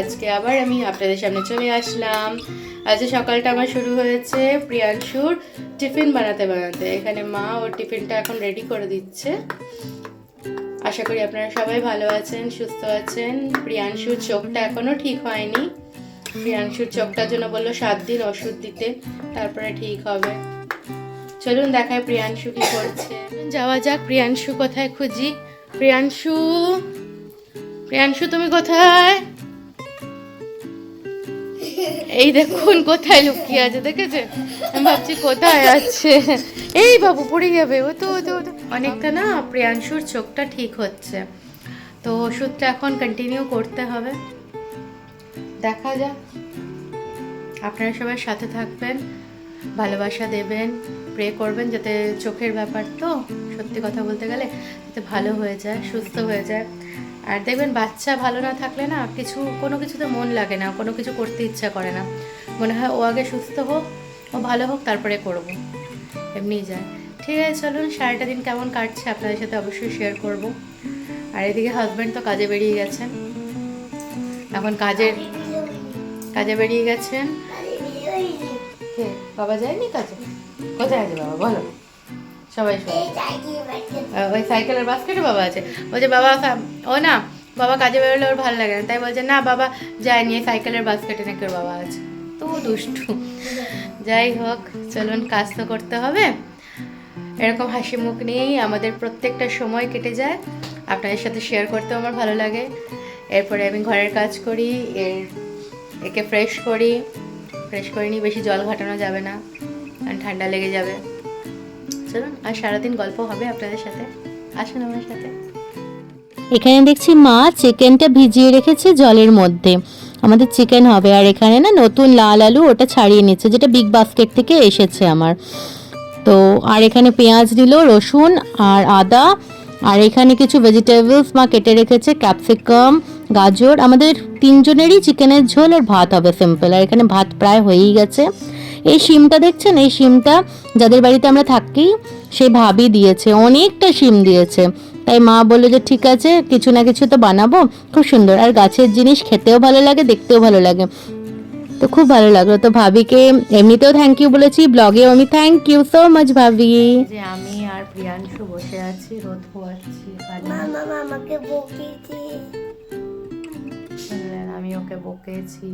আজকে আবার আমি আপনাদের সামনে চলে আসলাম। আজকে সকালটা আমার শুরু হয়েছে প্রিয়াংশুর টিফিন বানাতে বানাতে। এখানে মা ওর টিফিনটা এখন রেডি করে দিচ্ছে। আশা করি আপনারা সবাই ভালো আছেন, সুস্থ আছেন। প্রিয়াংশুর চোখটা এখনও ঠিক হয়নি। প্রিয়াংশুর চোখটার জন্য বলল সাত দিন ওষুধ দিতে, তারপরে ঠিক হবে। চলুন দেখায় প্রিয়াংশু কি করছে। যাওয়া যাক, প্রিয়াংশু কোথায় খুঁজি। প্রিয়াংশু প্রিয়াংশু তুমি কোথায়? এই দেখুন, কোথায় লুকিয়ে আছে দেখেছেন আমি ভাবছি কোথায় আছে? এই বাবু, পড়ে যাবে। ও তো তো। অনেকটা না, প্রিয়াংশুর চোখটা ঠিক হচ্ছে। তো ওষুধটা এখন কন্টিনিউ করতে হবে। দেখা যাক। আপনারা সবার সাথে থাকবেন, ভালোবাসা দেবেন প্রে করবেন, যাতে চোখের ব্যাপার তো, সত্যি কথা বলতে গেলে, যাতে ভালো হয়ে যায়, সুস্থ হয়ে যায়। আর দেখবেন বাচ্চা ভালো না থাকলে না কিছু কোনো কিছুতে মন লাগে না কোনো কিছু করতে ইচ্ছা করে না। মনে হয় ও আগে সুস্থ হোক ও ভালো হোক তারপরে করব। এমনি যায়। ঠিক আছে চলুন সারাটা দিন কেমন কাটছে আপনাদের সাথে অবশ্যই শেয়ার করব। আর এদিকে হাজব্যান্ড তো কাজে বেরিয়ে গেছেন। এখন কাজের কাজে বেরিয়ে গেছেন। বাবা যায়নি কাজে? কোথায় আছে বাবা? বলো। সবাই ওই সাইকেলের বাস্কেটে বাবা আছে। বলছে বাবা ও না বাবা কাজে বেরোলে ওর ভালো লাগে না। তাই বলছে না বাবা যায়নি এই সাইকেলের বাস্কেটে নাকি ওর বাবা আছে। তো দুষ্টু। যাই হোক চলুন কাজ তো করতে হবে। এরকম হাসি মুখ নিয়েই আমাদের প্রত্যেকটা সময় কেটে যায়। আপনাদের সাথে শেয়ার করতেও আমার ভালো লাগে। এরপরে আমি ঘরের কাজ করি এর একে ফ্রেশ করি। ফ্রেশ করে নিই বেশি জল ঘাটানো যাবে না কারণ ঠান্ডা লেগে যাবে। চলুন, আর সারাদিন গল্প হবে আপনাদের সাথে। আসুন আমার সাথে। এখানে দেখছি মা চিকেনটা ভিজিয়ে রেখেছে জলের মধ্যে। আমাদের চিকেন হবে, আর এখানে না নতুন লাল আলু ওটা ছাড়িয়ে নিচ্ছে, যেটা বিগ বাস্কেট থেকে এসেছে আমার। তো, আর এখানে পেঁয়াজ দিল, রসুন, আর আদা, আর এখানে কিছু ভেজিটেবলস মা কেটে রেখেছে ক্যাপসিকাম গাজর। আমাদের তিনজনেরই চিকেনের ঝোল আর ভাত হবে সিম্পল আর এখানে ভাত প্রায় হয়েই গেছে। এই শিমটা দেখছেন? এই শিমটা যাদের বাড়িতে আমরা থাকি সে ভাবি দিয়েছে অনেকটা শিম দিয়েছে। তাই মা বলল যে ঠিক আছে কিছু না কিছু তো বানাবো খুব সুন্দর। আর গাছের জিনিস খেতেও ভালো লাগে দেখতেও ভালো লাগে। তো খুব ভালো লাগল। তো ভাবিকে এমনিতেও থ্যাংক ইউ বলেছি ব্লগেও আমি থ্যাংক ইউ সো মাচ ভাবি। যে আমি আর প্রিয়াংশু বসে আছি রোদ পোয়াচ্ছি মামা বকিয়েছে শুনলেন আমি ওকে বকেছি।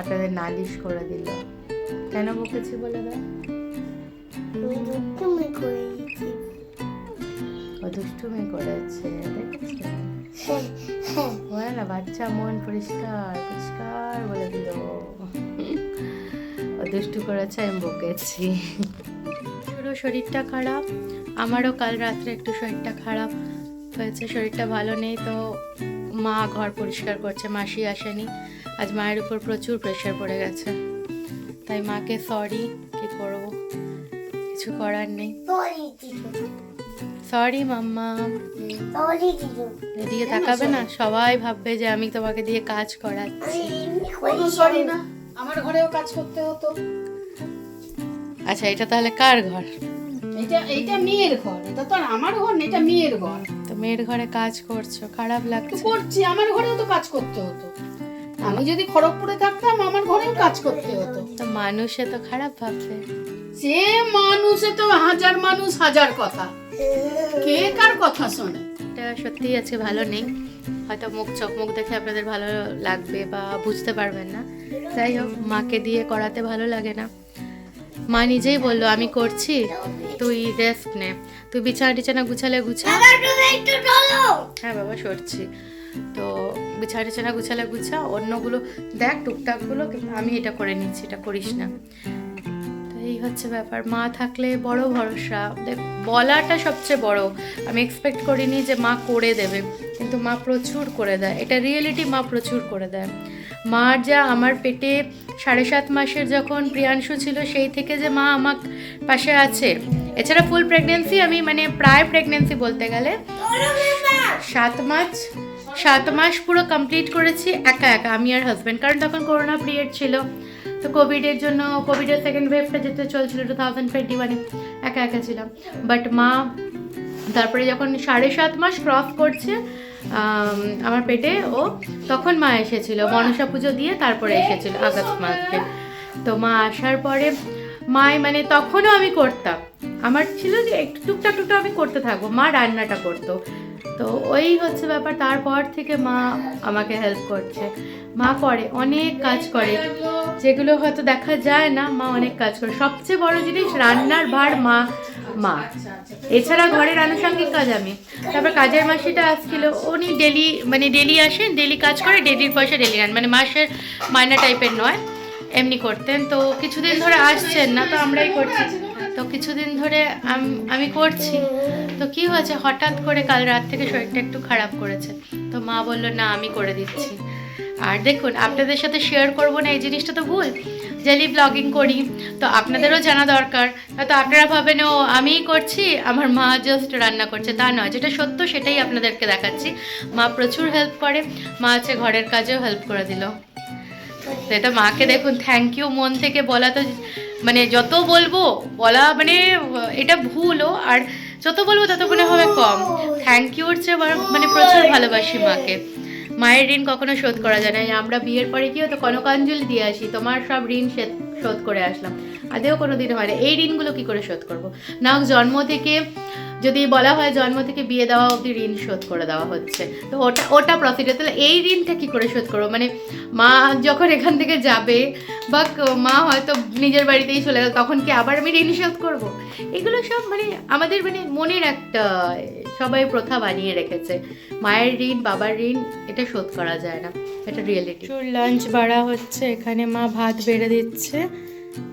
আপনাদের নালিশ করে দিল। কেন বকেছি বলে দাও? দুষ্টুমি করেছি। ও দুষ্টুমি করেছে দেখেছেন হ্যাঁ হ্যাঁ। বলে না বাচ্চা মন পরিষ্কার পরিষ্কার বলে দিল। ও দুষ্টু করেছে আমি বকেছি। পুরো শরীরটা খারাপ আমারও কাল রাত্রে একটু শরীরটা খারাপ হয়েছে শরীরটা ভালো নেই তো মা ঘর পরিষ্কার করছে মাসি আসেনি। আজ মায়ের উপর প্রচুর প্রেশার পড়ে গেছে। তাই মাকে সরি কি করব? কিছু করার নেই। Sorry sorry mamma. সরি দিদু এদিকে তাকাবে না? সবাই ভাববে যে আমি তোমাকে দিয়ে কাজ করাচ্ছি। সরি না। আমার ঘরেও কাজ করতে হতো। আচ্ছা এটা তাহলে কার ঘর? এটা এইটা মেয়ের ঘর। এটা তো আর আমার ঘর না এটা মেয়ের ঘর। তো মেয়ের ঘরে কাজ করছ খারাপ লাগছে। করছি আমার ঘরেও তো কাজ করতে হতো। আমি যদি খড়গপুরে থাকতাম আমার ঘরেও কাজ করতে হতো। তো মানুষে তো খারাপ ভাববে। সে মানুষে তো হাজার মানুষ হাজার কথা। কে কার কথা শোনে? এটা সত্যিই আজকে ভালো নেই। হয়তো মুখ চোখ মুখ দেখে আপনাদের ভালো লাগবে বা বুঝতে পারবেন না। যাই হোক মাকে দিয়ে করাতে ভালো লাগে না। মা নিজেই বলল আমি করছি তুই রেস্ট নে। তুই বিছানা টিছানা গুছালে গুছা। হ্যাঁ বাবা সরছি। তো বিছানা টিছানা গুছালে গুছা অন্যগুলো দেখ টুকটাকগুলো কিন্তু আমি এটা করে নিচ্ছি এটা করিস না। তো এই হচ্ছে ব্যাপার। মা থাকলে বড় ভরসা। দেখ বলাটা সবচেয়ে বড়। আমি এক্সপেক্ট করিনি যে মা করে দেবে কিন্তু মা প্রচুর করে দেয়। এটা রিয়েলিটি মা প্রচুর করে দেয়। মার যা আমার পেটে সাড়ে সাত মাসের যখন প্রিয়াংশু ছিল সেই থেকে যে মা আমার পাশে আছে। এছাড়া ফুল প্রেগনেন্সি আমি মানে প্রায় প্রেগনেন্সি বলতে গেলে সাত মাস সাত মাস পুরো কমপ্লিট করেছি, একা একা। আমি আর হাজব্যান্ড কারণ তখন করোনা পিরিয়ড ছিল। তো কোভিডের জন্য কোভিডের সেকেন্ড ওয়েভটা যেতে চলছিল টু থাউজেন্ড টোয়েন্টি ওয়ানে একা একা ছিলাম। বাট মা তারপরে যখন সাড়ে সাত মাস ক্রস করছে আমার পেটে, ও, তখন মা এসেছিল। মনসা পুজো দিয়ে তারপরে এসেছিল, আগস্ট মাসে তো মা আসার পরে মায় মানে তখনও আমি করতাম। আমার ছিল যে একটু টুকটাক টুকটা আমি করতে থাকব। মা রান্নাটা করতো। তো ওই হচ্ছে ব্যাপার। তারপর থেকে মা আমাকে হেল্প করছে। মা করে, অনেক কাজ করে। যেগুলো হয়তো দেখা যায় না, মা অনেক কাজ করে। সবচেয়ে বড় জিনিস রান্নার ভার মা মা। এছাড়া ঘরের আনুষঙ্গিক কাজ আমি। তারপর কাজের মাসিটা আসছিল, উনি ডেলি মানে ডেলি আসেন ডেলি কাজ করে ডেলির পয়সা ডেলি রান মানে মাসের মায়না টাইপের নয়, এমনি করতেন। তো কিছুদিন ধরে আসছেন না, তো আমরাই করছি। তো কিছুদিন ধরে আম- আমি করছি। তো কি হয়েছে? হঠাৎ করে কাল রাত থেকে শরীরটা একটু খারাপ করেছে। তো মা বলল, না, আমি করে দিচ্ছি। আর দেখুন, আপনাদের সাথে শেয়ার করব না, এই জিনিসটা তো ভুল। ডেলি ব্লগিং করি, তো আপনাদেরও জানা দরকার। তো আপনারা ভাবেন, ও, আমিই করছি, আমার মা জাস্ট রান্না করছে। তা নয়, যেটা সত্য সেটাই আপনাদেরকে দেখাচ্ছি। মা প্রচুর হেল্প করে, মা আছে ঘরের কাজেও হেল্প করে দিল। এটা মাকে দেখুন থ্যাংক ইউ মন থেকে বলা তো মানে যত বলব, বলা মানে এটা ভুলও। আর যত বলব তত মনে হবে কম। থ্যাংক ইউর চেয়ে মানে প্রচুর ভালোবাসি মাকে। মায়ের ঋণ কখনো শোধ করা যায় না। আমরা বিয়ের পরে কি হতো কনকাঞ্জলি দিয়ে আসি। তোমার সব ঋণ শোধ করে আসলাম। আদেও কোনো দিন হয় না। এই ঋণগুলো কি করে শোধ করব? না জন্ম থেকে যদি বলা হয় জন্ম থেকে বিয়ে দেওয়া অবধি ঋণ শোধ করে দেওয়া হচ্ছে তো ওটা ওটা প্রফিট তাহলে এই ঋণটা কী করে শোধ করব? মানে মা যখন এখান থেকে যাবে বা মা হয়তো নিজের বাড়িতেই চলে গেল তখন কি আবার আমি ঋণ শোধ করব? এগুলো সব মানে আমাদের মানে মনের একটা সবাই প্রথা বানিয়ে রেখেছে। মায়ের ঋণ বাবার ঋণ এটা শোধ করা যায় না এটা রিয়েলিটি লাঞ্চ বাড়া হচ্ছে এখানে মা ভাত বেড়ে দিচ্ছে।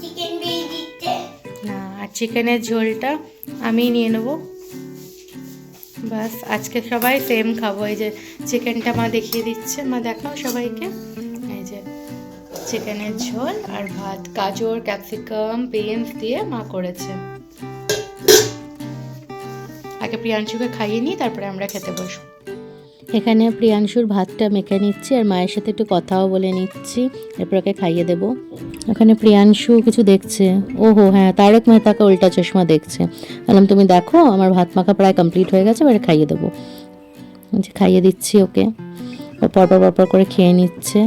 চিকেন না আর চিকেনের ঝোলটা আমি নিয়ে নেব। বাস, আজকে সবাই সেম খাব। এই যে চিকেনটা মা দেখিয়ে দিচ্ছে। মা দেখাও সবাইকে। এই যে চিকেনের ঝোল আর ভাত। গাজর ক্যাপসিকাম বিনস দিয়ে মা করেছে। আগে প্রিয়াংশুকে খাইয়ে নিই, তারপরে আমরা খেতে বসবো। এখানে প্রিয়াংশুর ভাতটা মেখে নিচ্ছি আর মায়ের সাথে একটু কথাও বলে নিচ্ছি। এরপর ওকে খাইয়ে দেবো। এখানে প্রিয়াংশু কিছু দেখছে। ওহো হ্যাঁ তারক মেহতাকে উল্টা চশমা দেখছে। বললাম, তুমি দেখো, আমার ভাত মাখা প্রায় কমপ্লিট হয়ে গেছে, এবারে খাইয়ে দেবো। খাইয়ে দিচ্ছি ওকে। ও পরপর পরপর করে খেয়ে নিচ্ছে।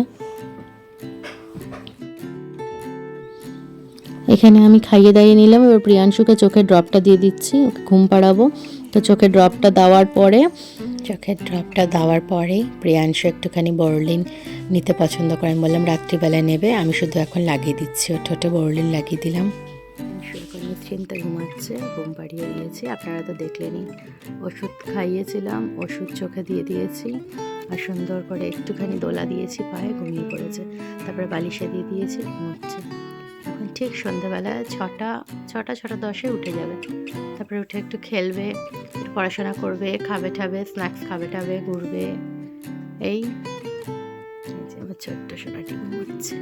এখানে আমি খাইয়ে দাইয়ে নিলাম, এবার প্রিয়াংশুকে চোখের ড্রপটা দিয়ে দিচ্ছি, ওকে ঘুম পাড়াবো। তো চোখের ড্রপটা দেওয়ার পরে চোখের ড্রপটা দেওয়ার পরেই প্রিয়াংশু একটুখানি বরলিন নিতে পছন্দ করে আমি বললাম, রাত্রিবেলায় নেবে, আমি শুধু এখন লাগিয়ে দিচ্ছি। ও ঠোঁটে বরলিন লাগিয়ে দিলাম। নিশ্চিন্তে ঘুমাচ্ছে, ঘুম পাড়িয়ে দিয়েছি। আপনারা তো দেখলেনই, ওষুধ খাইয়েছিলাম, ওষুধ চোখে দিয়ে দিয়েছি আর সুন্দর করে একটুখানি দোলা দিয়েছি, পায়ে ঘুমিয়ে পড়েছে। তারপরে বালিশে দিয়ে দিয়েছি, ঘুমোচ্ছে। ঠিক সন্ধ্যাবেলায় ছটা ছটা ছটা দশে উঠে যাবে। তারপরে উঠে একটু খেলবে পড়াশোনা করবে, খাবে ঠাবে স্ন্যাক্স খাবে ঠাবে, ঘুরবে। এই আমার ছোট্ট সোনাটি ঘুমোচ্ছে।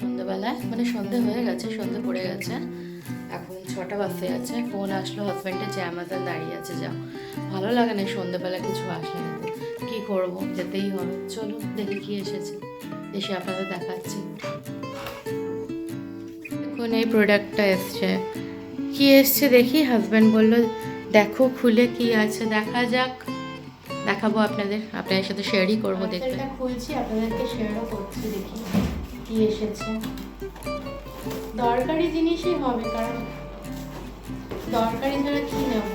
সন্ধ্যাবেলায় মানে সন্ধে হয়ে গেছে, সন্ধে পড়ে গেছে। এখন ছটা বাজতে যাচ্ছে ফোন আসলো হাজব্যান্ডের যে আমাজন দাঁড়িয়ে আছে, যাও। ভালো লাগে না সন্ধ্যেবেলা কিছু আসলে না। কি করব? যেতেই হবে। চলো দেখি কি এসেছে। এসে আপনাদের দেখাচ্ছি। এখন এই প্রোডাক্টটা এসছে। কি এসছে দেখি? হাজব্যান্ড বলল দেখো খুলে কি আছে দেখা যাক। দেখাবো আপনাদের আপনাদের সাথে শেয়ারই করব দেখতে। খুলছি আপনাদেরকে শেয়ারও করছি দেখি কি এসেছে। দরকারি জিনিসই হবে কারণ দরকারি ছাড়া কি নেব?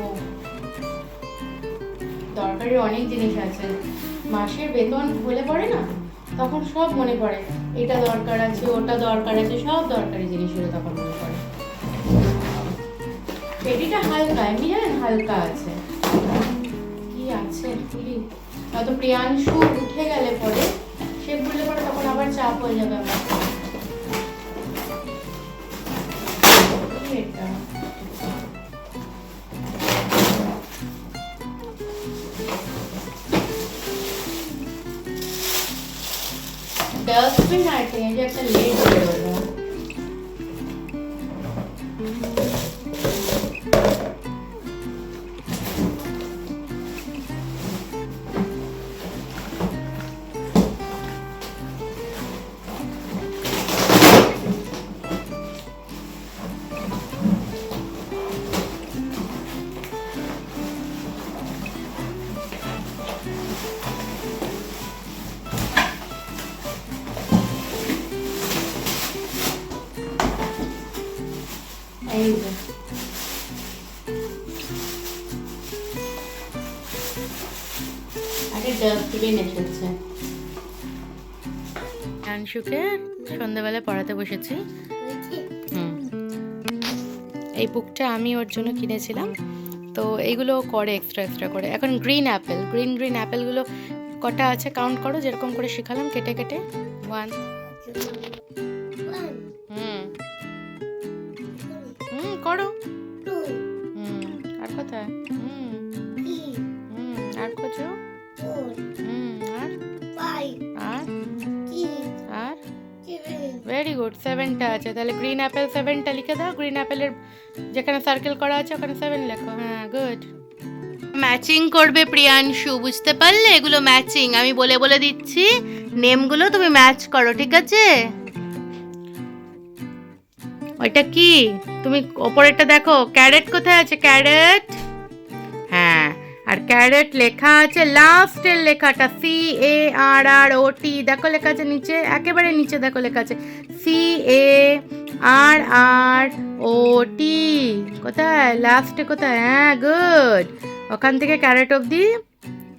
দরকারি অনেক জিনিস আছে। মাসের বেতন হলে পড়ে না? তখন সব মনে পড়ে। এটা দরকার আছে, ওটা দরকার আছে, সব দরকারি জিনিসগুলো তখন মনে পড়ে। পেটিটা হালকা এমনি জানেন হালকা আছে। কি আছে হয়তো প্রিয়াংশু উঠে গেলে পরে, সে খুললে পরে তখন আবার চাপ হয়ে যাবে আমার। ডাস্টবিন আছে এই যে একটা লেড এই যে। আংশুকে সন্ধ্যাবেলা পড়াতে বসেছি। এই বুকটা আমি ওর জন্য কিনেছিলাম। তো এইগুলো করে এক্সট্রা এক্সট্রা করে। এখন গ্রিন অ্যাপেল গ্রিন গ্রিন অ্যাপেলগুলো কটা আছে? কাউন্ট করো, যেরকম করে শেখালাম, কেটে কেটে। ওয়ান হুম আর কোথায়? হুম হুম আর হুম আর? আর? আর? ভেরি গুড সেভেনটা আছে। তাহলে গ্রিন অ্যাপেল সেভেনটা লিখে দাও। গ্রিন অ্যাপেলের যেখানে সার্কেল করা আছে ওখানে সেভেন লেখো। হ্যাঁ গুড ম্যাচিং করবে প্রিয়াংশু বুঝতে পারলে? এগুলো ম্যাচিং আমি বলে বলে দিচ্ছি নেমগুলো তুমি ম্যাচ করো ঠিক আছে? ওইটা কি? তুমি ওপরেরটা দেখো, ক্যারেট কোথায় আছে? ক্যারেট? হ্যাঁ আর ক্যারেট লেখা আছে, লাস্টের লেখাটা সি এ আর আর ও টি দেখো লেখা আছে নিচে, একেবারে নিচে দেখো লেখা আছে সি এ আর আর ও টি কোথায়? লাস্টে কোথায়? হ্যাঁ গুড। ওখান থেকে ক্যারেট অবধি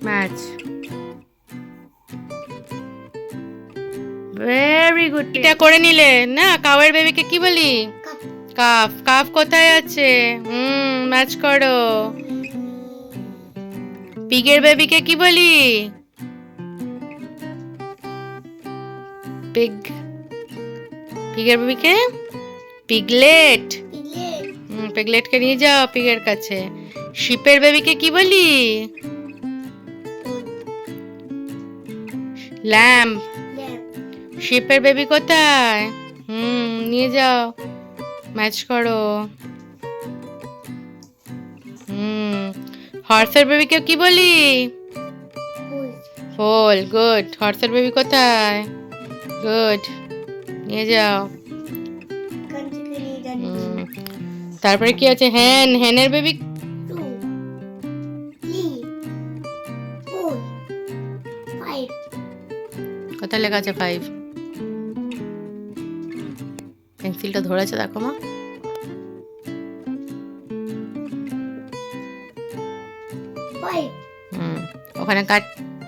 ম্যাচ। ভেরি গুড এটা করে নিলে, না, কাওয়ার বেবিকে কি বলি? কাফ কাফ কোথায় আছে? হুম ম্যাচ করো। পিগের বেবিকে কি বলি? পিগ পিগের বেবিকে? পিগলেট। হুম পিগলেটকে নিয়ে যাও পিগের কাছে। শিপের বেবিকে কি বলি? ল্যাম্প। শিপের বেবি কোথায়? হুম নিয়ে যাও। ম্যাচ করো। হুম। হর্সের বেবিকে কি বলি? Full good. হর্সের বেবি কোথায়? গুড। নিয়ে যাও। তারপরে কি আছে? হ্যান হ্যানের বেবি কোথায় লেখা আছে? ফাইভ পেন্সিলটা ধরেছে দেখো মা। হুম ওখানে কাট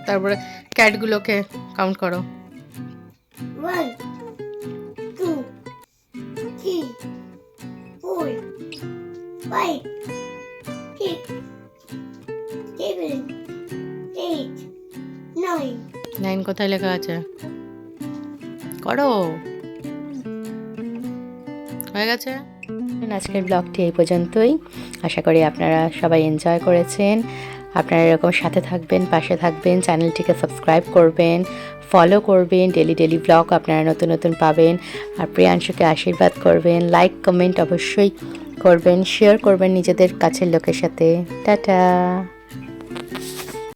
তারপরে ক্যাটগুলোকে কাউন্ট করো. নাইন কোথায় লেখা আছে? করো। হয়ে গেছে? আজকের ব্লগটি এই পর্যন্তই। আশা করি আপনারা সবাই এনজয় করেছেন। আপনারা এরকম সাথে থাকবেন, পাশে থাকবেন চ্যানেলটিকে সাবস্ক্রাইব করবেন ফলো করবেন ডেলি ডেলি ব্লগ আপনারা নতুন নতুন পাবেন। আর প্রিয়াংশুকে আশীর্বাদ করবেন লাইক কমেন্ট অবশ্যই করবেন শেয়ার করবেন নিজেদের কাছের লোকের সাথে। টাটা!